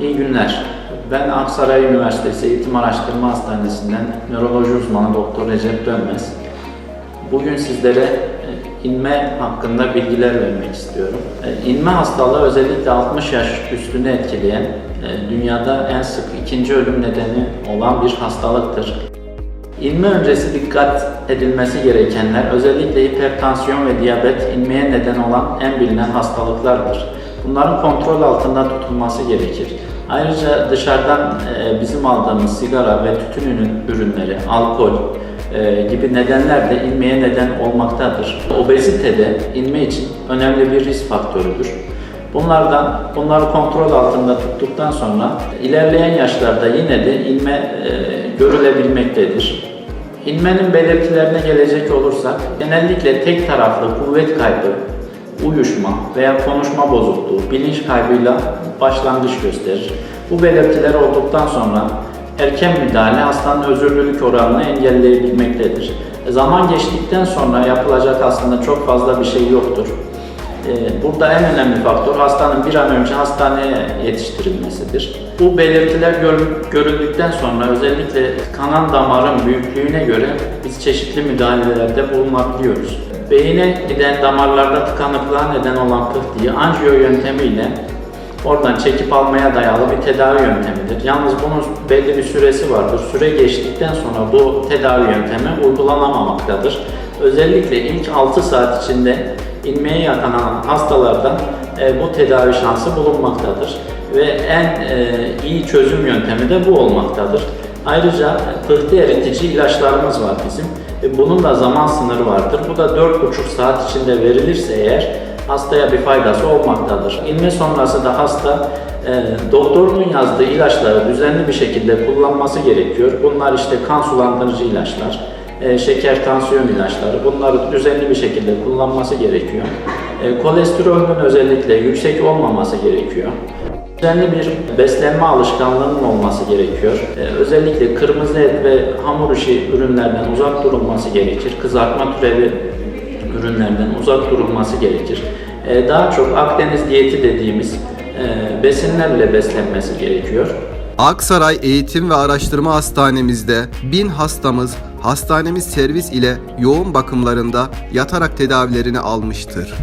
İyi günler. Ben Aksaray Üniversitesi Eğitim Araştırma Hastanesi'nden nöroloji uzmanı Doktor Recep Dönmez. Bugün sizlere e, inme hakkında bilgiler vermek istiyorum. E, İnme hastalığı özellikle 60 yaş üstünü etkileyen, e, dünyada en sık ikinci ölüm nedeni olan bir hastalıktır. İnme öncesi dikkat edilmesi gerekenler özellikle hipertansiyon ve diyabet inmeye neden olan en bilinen hastalıklardır. Bunların kontrol altında tutulması gerekir. Ayrıca dışarıdan e, bizim aldığımız sigara ve tütün ürün- ürünleri, alkol e, gibi nedenler de inmeye neden olmaktadır. Obezite de inme için önemli bir risk faktörüdür. Bunlardan, bunları kontrol altında tuttuktan sonra ilerleyen yaşlarda yine de inme e, görülebilmektedir. İnmenin belirtilerine gelecek olursak, genellikle tek taraflı kuvvet kaybı, uyuşma veya konuşma bozukluğu, bilinç kaybıyla başlangıç gösterir. Bu belirtiler olduktan sonra erken müdahale hastanın özürlülük oranını engelleyebilmektedir. E, Zaman geçtikten sonra yapılacak aslında çok fazla bir şey yoktur. Ee, Burada en önemli faktör hastanın bir an önce hastaneye yetiştirilmesidir. Bu belirtiler gör- görüldükten sonra özellikle kanan damarın büyüklüğüne göre biz çeşitli müdahalelerde bulunabiliyoruz. Beyine giden damarlarda tıkanıklığa neden olan pıhtıyı anjiyo yöntemiyle oradan çekip almaya dayalı bir tedavi yöntemidir. Yalnız bunun belli bir süresi vardır. Süre geçtikten sonra bu tedavi yöntemi uygulanamamaktadır. Özellikle ilk 6 saat içinde inmeye yakalanan hastalardan e, bu tedavi şansı bulunmaktadır. Ve en e, iyi çözüm yöntemi de bu olmaktadır. Ayrıca pıhtı eritici ilaçlarımız var bizim. E, bunun da zaman sınırı vardır. Bu da 4,5 saat içinde verilirse eğer hastaya bir faydası olmaktadır. İnme sonrası da hasta e, doktorunun yazdığı ilaçları düzenli bir şekilde kullanması gerekiyor. Bunlar işte kan sulandırıcı ilaçlar, e, şeker tansiyon ilaçları bunları düzenli bir şekilde kullanması gerekiyor. E, kolesterolün özellikle yüksek olmaması gerekiyor. Düzenli bir beslenme alışkanlığının olması gerekiyor. E, özellikle kırmızı et ve hamur işi ürünlerden uzak durulması gerekir. Kızartma türevi ürünlerden uzak durulması gerekir. E, daha çok Akdeniz diyeti dediğimiz e, besinlerle beslenmesi gerekiyor. Aksaray Eğitim ve Araştırma Hastanemizde 1000 hastamız hastanemiz servis ile yoğun bakımlarında yatarak tedavilerini almıştır.